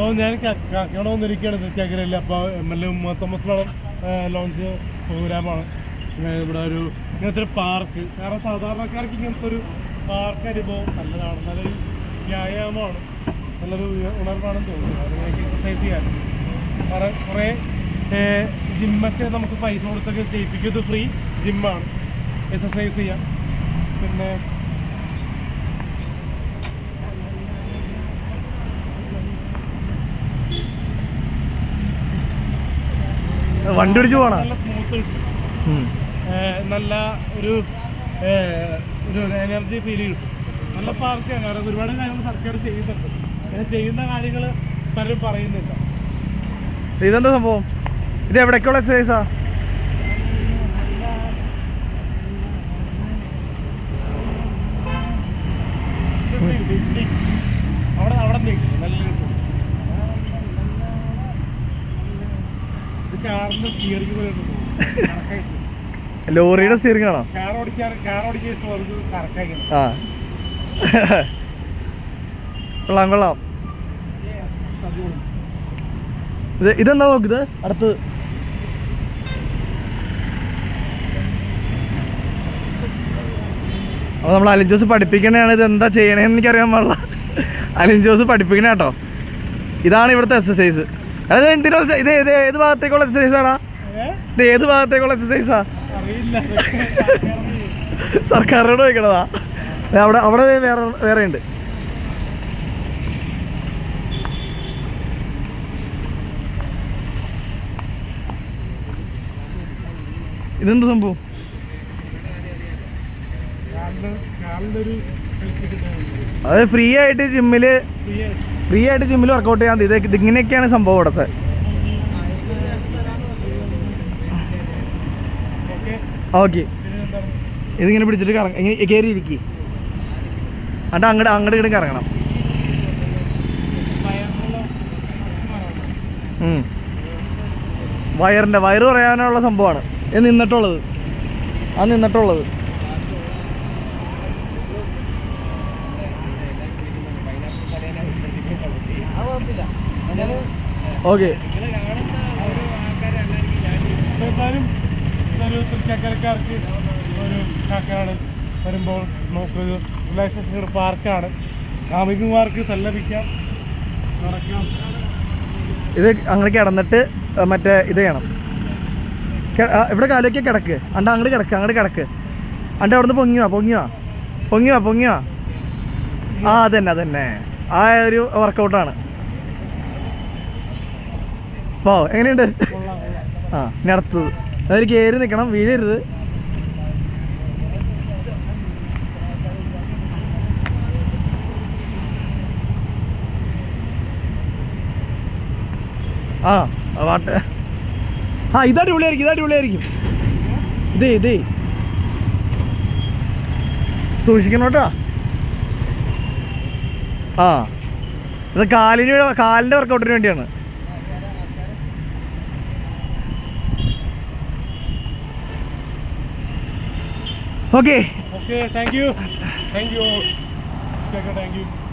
അപ്പോൾ ഞാൻ കാക്കയോടെ വന്നിരിക്കുകയാണ് തൃക്കാക്കരയിൽ അപ്പോൾ എം എൽ എ തോമസ് മേളം ലോഞ്ച് പ്രോഗ്രാമാണ്. ഇവിടെ ഒരു ഇങ്ങനത്തെ ഒരു പാർക്ക്. കാരണം സാധാരണക്കാർക്ക് ഇങ്ങനത്തെ ഒരു പാർക്ക് അനുഭവം നല്ലതാണ്. നല്ലൊരു വ്യായാമമാണ്. നല്ലൊരു ഉണർവാണെന്ന് തോന്നുന്നു. അതിനെ എക്സസൈസ് ചെയ്യാൻ കാരണം കുറേ ജിമ്മൊക്കെ നമുക്ക് പൈസ കൊടുത്തൊക്കെ ചെയ്യിപ്പിക്കുന്നത് ഫ്രീ ജിമ്മാണ് എക്സസൈസ് ചെയ്യാം. പിന്നെ വണ്ടി പിടിച്ച് പോണ നല്ല സ്മൂത്ത് കിട്ടും നല്ല ഒരു ഒരു എനർജി ഫീൽ കിട്ടും. നല്ല പാർക്കാണ് കാരണം ഒരുപാട് കാര്യങ്ങൾ സർക്കാർ ചെയ്യുന്നുണ്ട് അങ്ങനെ ചെയ്യുന്ന കാര്യങ്ങൾ പലരും പറയുന്നില്ല. ഇതെന്താ സംഭവം? ഇത് എവിടേക്കുള്ള എക്സസൈസാ ഇത് ഇഡ്ഡലി. അവിടെ അവിടെ നിൽക്കും നല്ല കിട്ടും ഇത് കാറിന്റെ സ്റ്റിയറിംഗ് പോലെ ഉണ്ട് തോന്നുന്നു. കറക്റ്റായിട്ട്. ലോറിയുടെ സ്റ്റിയറിംഗ് ആണോ? ആ. കൊള്ളാം കൊള്ളാം. ഇത് ഇതെന്താ നോക്കിത് അടുത്ത്. അപ്പോൾ നമ്മൾ അലിൻ ജോസ് പഠിപ്പിക്കണതാണ് ഇത് എന്താ ചെയ്യണേന്ന് എനിക്കറിയാൻ പാടില്ല. അലിൻ ജോസ് പഠിപ്പിക്കണ കേട്ടോ. ഇതാണ് ഇവിടുത്തെ എക്സസൈസ് അതായത് എന്തിനാ ഇത് ഇത് ഏത് ഭാഗത്തേക്കുള്ള എക്സസൈസ് ആണോ? ഇത് ഏത് ഭാഗത്തേക്കുള്ള എക്സസൈസാ സർക്കാരിനോട് ചോദിക്കണതാ. അവിടെ അവിടെ വേറെ വേറെ ഉണ്ട്. ഇതെന്ത് സംഭവം? അത് ഫ്രീ ആയിട്ട് ജിമ്മിൽ ഫ്രീ ആയിട്ട് ജിമ്മിൽ വർക്കൗട്ട് ചെയ്യാൻ ഇത് ഇങ്ങനെയൊക്കെയാണ് സംഭവം ഇവിടുത്തെ. ഓക്കെ ഇതിങ്ങനെ പിടിച്ചിട്ട് കറങ്ങ ഇങ്ങനെ കയറിയിരിക്കി. എന്നിട്ട് അങ്ങോട്ട് അങ്ങോട്ട് ഇങ്ങോട്ട് കറങ്ങണം. വയറിന്റെ വയറ് പറയാനുള്ള സംഭവമാണ്. ഇത് നിന്നിട്ടുള്ളത്. ആ നിന്നിട്ടുള്ളത്. ഓക്കെ. എന്തായാലും ഇതൊരു തൃക്കാക്കരക്കാർക്ക് ഒരു കാക്കയാണ്. വരുമ്പോൾ നമുക്കൊരു റിലാക്സേഷൻ ഒരു പാർക്കാണ്. കാമികമാർക്ക് സല്ലപിക്കാം. നടക്കാം. ഇത് അങ്ങനെ കിടന്നിട്ട് മറ്റേ ഇത് ചെയ്യണം. ഇവിടെ കാലൊക്കെ കിടക്ക്. അണ്ട അങ്ങോട്ട് കിടക്ക് അങ്ങോട്ട് കിടക്ക്. അണ്ട അവിടുന്ന് പൊങ്ങിയോ പൊങ്ങിയോ? പൊങ്ങിയോ പൊങ്ങിയോ? ആ അതന്നെ അതന്നെ. ആ ഒരു വർക്കൗട്ടാണ് പോ എങ്ങനെയുണ്ട്? ആ ഇനി അതിൽ കയറി നിൽക്കണം വീഴരുത്. ആ വാട്ട്? ആ ഇത് വിളിയായിരിക്കും ഇത് വിളിയായിരിക്കും ഇതേ ഇതേ. സൂക്ഷിക്കണം കേട്ടോ. ആ. ഇത് കാലിന് കാലിന്റെ വർക്കൗട്ടിന് വേണ്ടിയാണ്. Okay thank you thank you thank you